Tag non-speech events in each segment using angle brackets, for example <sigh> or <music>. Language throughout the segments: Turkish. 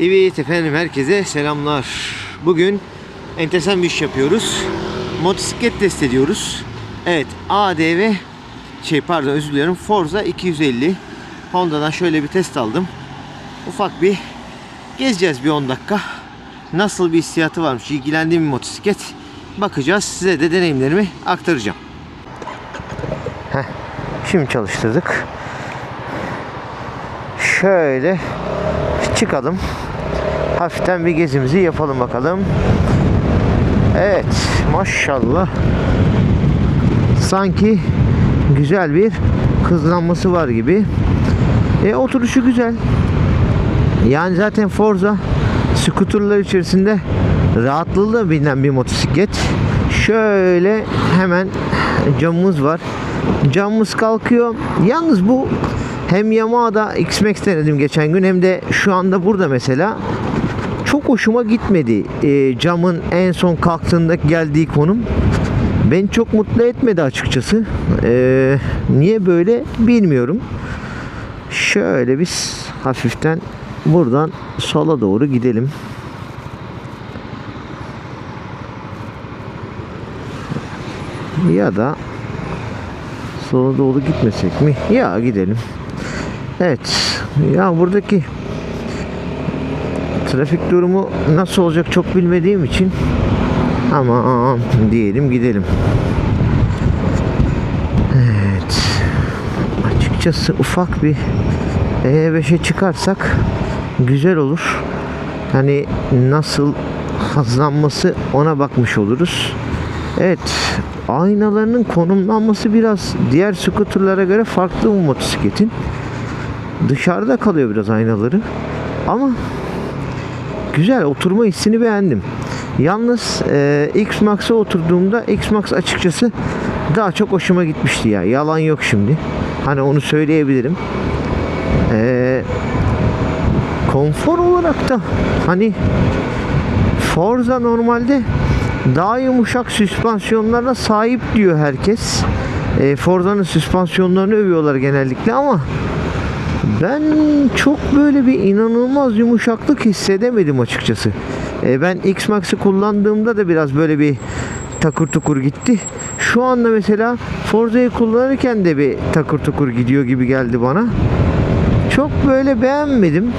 Evet efendim herkese selamlar. Bugün enteresan bir iş yapıyoruz. Motosiklet test ediyoruz. Evet ADV şey pardon özür diliyorum Forza 250 Honda'dan şöyle bir test aldım. Ufak bir gezeceğiz bir 10 dakika. Nasıl bir hissiyatı varmış ilgilendiğim bir motosiklet. Bakacağız size de deneyimlerimi aktaracağım. Heh, şimdi çalıştırdık. Şöyle çıkalım. Hafiften bir gezimizi yapalım bakalım. Evet, maşallah. Sanki güzel bir hızlanması var gibi. E, oturuşu güzel. Yani zaten Forza skuterlar içerisinde rahatlığıyla bilinen bir motosiklet. Şöyle hemen camımız var. Camımız kalkıyor. Yalnız bu hem Yamaha'da X-Max denedim geçen gün hem de şu anda burada mesela çok hoşuma gitmedi. E, camın en son kalktığında geldiği konum beni çok mutlu etmedi açıkçası. E, niye böyle bilmiyorum. Şöyle biz hafiften buradan sola doğru gidelim. Ya da sola doğru gitmesek mi? Ya gidelim. Evet. Ya buradaki trafik durumu nasıl olacak çok bilmediğim için ama diyelim gidelim. Evet. Açıkçası ufak bir E5'e çıkarsak güzel olur. Hani nasıl hızlanması ona bakmış oluruz. Evet. Aynalarının konumlanması biraz diğer skuterlara göre farklı bu motosikletin. Dışarıda kalıyor biraz aynaları. Ama güzel oturma hissini beğendim. Yalnız e, X-Max'a oturduğumda X-Max açıkçası daha çok hoşuma gitmişti ya. Yalan yok şimdi. Hani onu söyleyebilirim. E, konfor olarak da hani Forza normalde daha yumuşak süspansiyonlara sahip diyor herkes. E, Forza'nın süspansiyonlarını övüyorlar genellikle ama ben çok böyle bir inanılmaz yumuşaklık hissedemedim açıkçası. E, ben X-Max'ı kullandığımda da biraz böyle bir takır tukur gitti. Şu anda mesela Forza'yı kullanırken de bir takır tukur gidiyor gibi geldi bana. Çok böyle beğenmedim.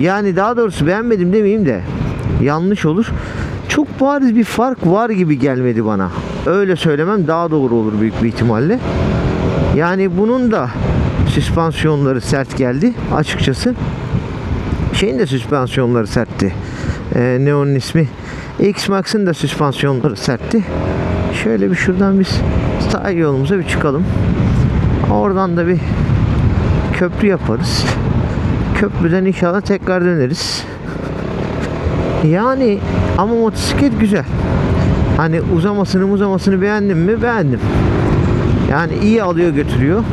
Yani daha doğrusu beğenmedim demeyeyim de yanlış olur. Çok bariz bir fark var gibi gelmedi bana. Öyle söylemem daha doğru olur büyük bir ihtimalle. Yani bunun da süspansiyonları sert geldi açıkçası. Şeyin de süspansiyonları sertti. Ee, ne ismi? X-Max'ın da süspansiyonları sertti. Şöyle bir şuradan biz sahil yolumuza bir çıkalım. Oradan da bir köprü yaparız. Köprüden inşallah tekrar döneriz. Yani ama motosiklet güzel. Hani uzamasını uzamasını beğendim mi? Beğendim. Yani iyi alıyor götürüyor.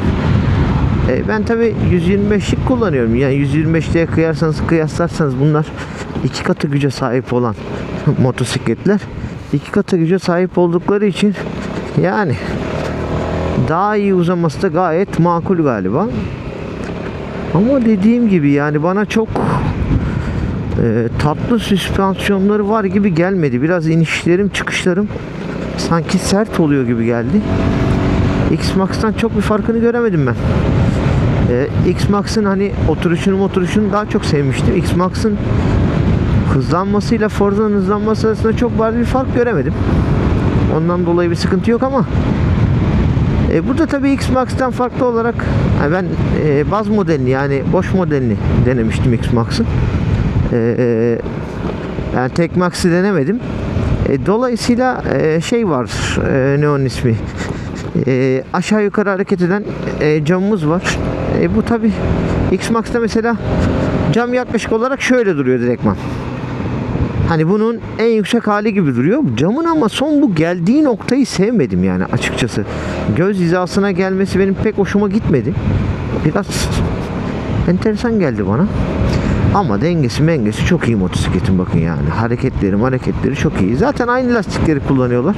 E, ben tabi 125'lik kullanıyorum. Yani 125'liğe kıyarsanız kıyaslarsanız bunlar iki katı güce sahip olan <laughs> motosikletler. iki katı güce sahip oldukları için yani daha iyi uzaması da gayet makul galiba. Ama dediğim gibi yani bana çok e, tatlı süspansiyonları var gibi gelmedi. Biraz inişlerim çıkışlarım sanki sert oluyor gibi geldi. X-Max'tan çok bir farkını göremedim ben. Ee, X-Max'ın hani oturuşunu oturuşunu daha çok sevmiştim. X-Max'ın hızlanmasıyla Forza'nın hızlanması arasında çok bariz bir fark göremedim. Ondan dolayı bir sıkıntı yok ama e, burada tabii X-Max'tan farklı olarak yani ben e, baz modelini yani boş modelini denemiştim X-Max'ın. E, e, yani tek Max'ı denemedim. E, dolayısıyla e, şey var e, ne onun ismi e, aşağı yukarı hareket eden e, camımız var. E, bu tabi X-Max'ta mesela cam yaklaşık olarak şöyle duruyor direktman. Hani bunun en yüksek hali gibi duruyor. Camın ama son bu geldiği noktayı sevmedim yani açıkçası. Göz hizasına gelmesi benim pek hoşuma gitmedi. Biraz enteresan geldi bana. Ama dengesi mengesi çok iyi motosikletin bakın yani. Hareketleri hareketleri çok iyi. Zaten aynı lastikleri kullanıyorlar.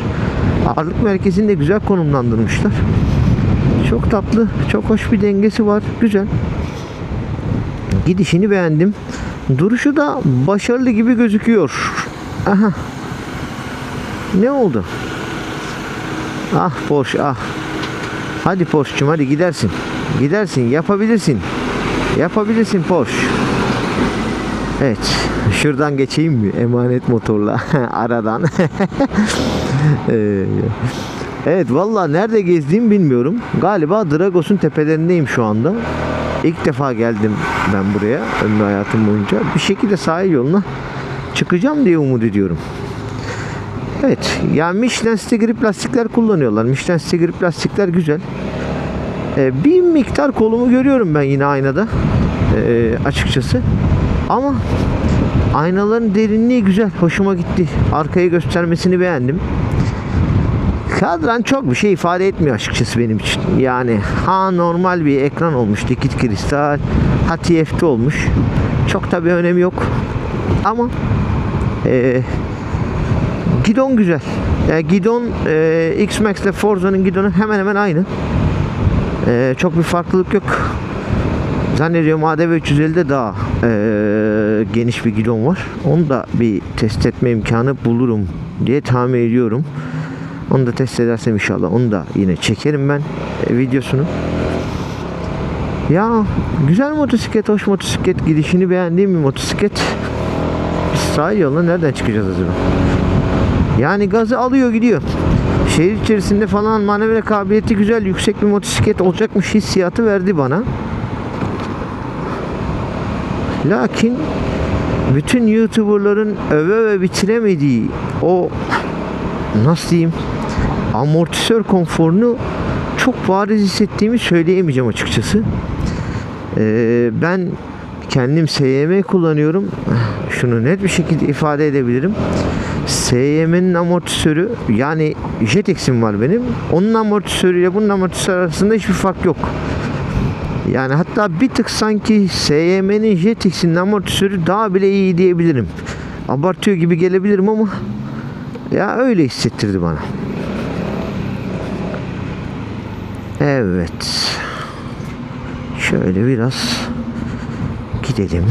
Ağırlık merkezini de güzel konumlandırmışlar. Çok tatlı, çok hoş bir dengesi var. Güzel. Gidişini beğendim. Duruşu da başarılı gibi gözüküyor. Aha. Ne oldu? Ah Porsche ah. Hadi Porsche'cum hadi gidersin. Gidersin yapabilirsin. Yapabilirsin Porsche. Evet. Şuradan geçeyim mi? Emanet motorla. <laughs> Aradan. <laughs> Ee, evet valla nerede gezdiğimi bilmiyorum. Galiba Dragos'un tepelerindeyim şu anda. İlk defa geldim ben buraya ömrü hayatım boyunca. Bir şekilde sahil yoluna çıkacağım diye umut ediyorum. Evet. Yani Michelin grip lastikler kullanıyorlar. Michelin grip lastikler güzel. Ee, bir miktar kolumu görüyorum ben yine aynada. Ee, açıkçası. Ama aynaların derinliği güzel. Hoşuma gitti. Arkayı göstermesini beğendim. Kadran çok bir şey ifade etmiyor açıkçası benim için. Yani ha normal bir ekran olmuş. Dikit kristal. Ha TFT olmuş. Çok tabi önemi yok. Ama eee Gidon güzel. Yani gidon e, X-Max ile Forza'nın gidonu hemen hemen aynı. E, çok bir farklılık yok. Zannediyorum ADV 350'de daha e, geniş bir gidon var. Onu da bir test etme imkanı bulurum diye tahmin ediyorum. Onu da test edersem inşallah onu da yine çekerim ben e, videosunu. Ya güzel motosiklet, hoş motosiklet, gidişini beğendiğim bir motosiklet. Biz sahil yoluna nereden çıkacağız acaba? Yani gazı alıyor gidiyor. Şehir içerisinde falan manevra kabiliyeti güzel, yüksek bir motosiklet olacakmış hissiyatı verdi bana. Lakin bütün YouTuber'ların öve öve bitiremediği o nasıl diyeyim amortisör konforunu çok bariz hissettiğimi söyleyemeyeceğim açıkçası. Ee, ben kendim SYM kullanıyorum. Şunu net bir şekilde ifade edebilirim. SYM'nin amortisörü yani Jetex'im var benim. Onun amortisörüyle bunun amortisörü arasında hiçbir fark yok. Yani hatta bir tık sanki SYM'nin Jetex'in amortisörü daha bile iyi diyebilirim. Abartıyor gibi gelebilirim ama ya öyle hissettirdi bana. Evet. Şöyle biraz gidelim.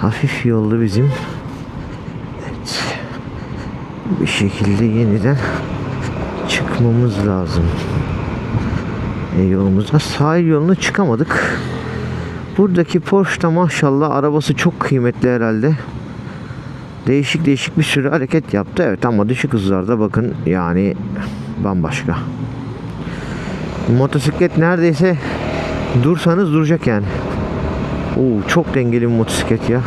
Hafif yollu bizim. Evet. Bir şekilde yeniden çıkmamız lazım. E, yolumuza sahil yoluna çıkamadık. Buradaki Porsche maşallah arabası çok kıymetli herhalde. Değişik değişik bir sürü hareket yaptı. Evet ama düşük hızlarda bakın yani bambaşka. Motosiklet neredeyse dursanız duracak yani. Oo, çok dengeli bir motosiklet ya.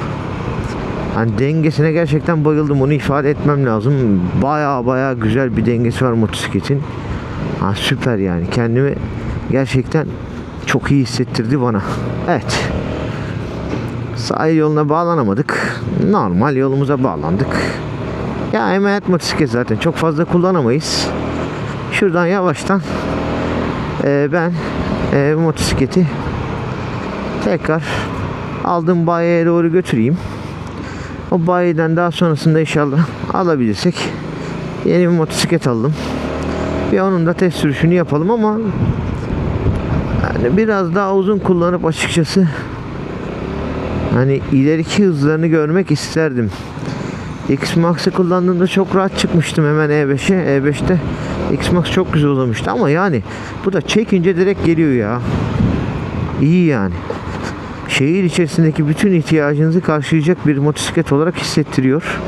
Hani dengesine gerçekten bayıldım. Onu ifade etmem lazım. Baya baya güzel bir dengesi var motosikletin. Ha, süper yani. Kendimi gerçekten çok iyi hissettirdi bana. Evet. Sahil yoluna bağlanamadık. Normal yolumuza bağlandık. Ya emanet motosiklet zaten çok fazla kullanamayız. Şuradan yavaştan e, ben e, motosikleti tekrar aldığım bayiye doğru götüreyim. O bayiden daha sonrasında inşallah alabilirsek yeni bir motosiklet aldım. Bir onun da test sürüşünü yapalım ama yani biraz daha uzun kullanıp açıkçası hani ileriki hızlarını görmek isterdim. X-Max'ı kullandığımda çok rahat çıkmıştım hemen E5'e. E5'te X-Max çok güzel uzamıştı ama yani bu da çekince direkt geliyor ya. İyi yani. Şehir içerisindeki bütün ihtiyacınızı karşılayacak bir motosiklet olarak hissettiriyor.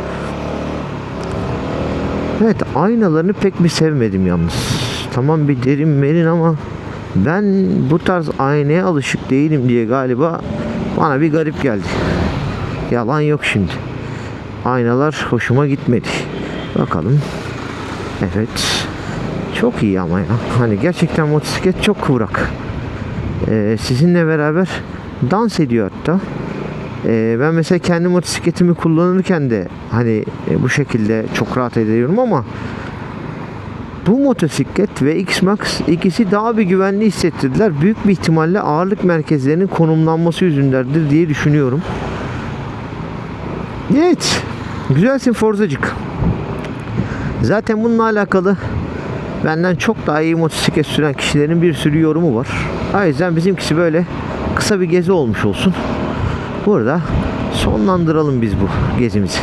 Evet aynalarını pek bir sevmedim yalnız. Tamam bir derin merin ama ben bu tarz aynaya alışık değilim diye galiba bana bir garip geldi. Yalan yok şimdi. Aynalar hoşuma gitmedi. Bakalım. Evet. Çok iyi ama ya. Hani gerçekten motosiklet çok kıvrak. Ee, sizinle beraber dans ediyor hatta. Ee, ben mesela kendi motosikletimi kullanırken de hani e, bu şekilde çok rahat ediyorum ama bu motosiklet ve X-Max ikisi daha bir güvenli hissettirdiler. Büyük bir ihtimalle ağırlık merkezlerinin konumlanması yüzündendir diye düşünüyorum. Evet. Güzelsin Forzacık. Zaten bununla alakalı benden çok daha iyi motosiklet süren kişilerin bir sürü yorumu var. O yüzden bizimkisi böyle kısa bir gezi olmuş olsun. burada sonlandıralım biz bu gezimizi.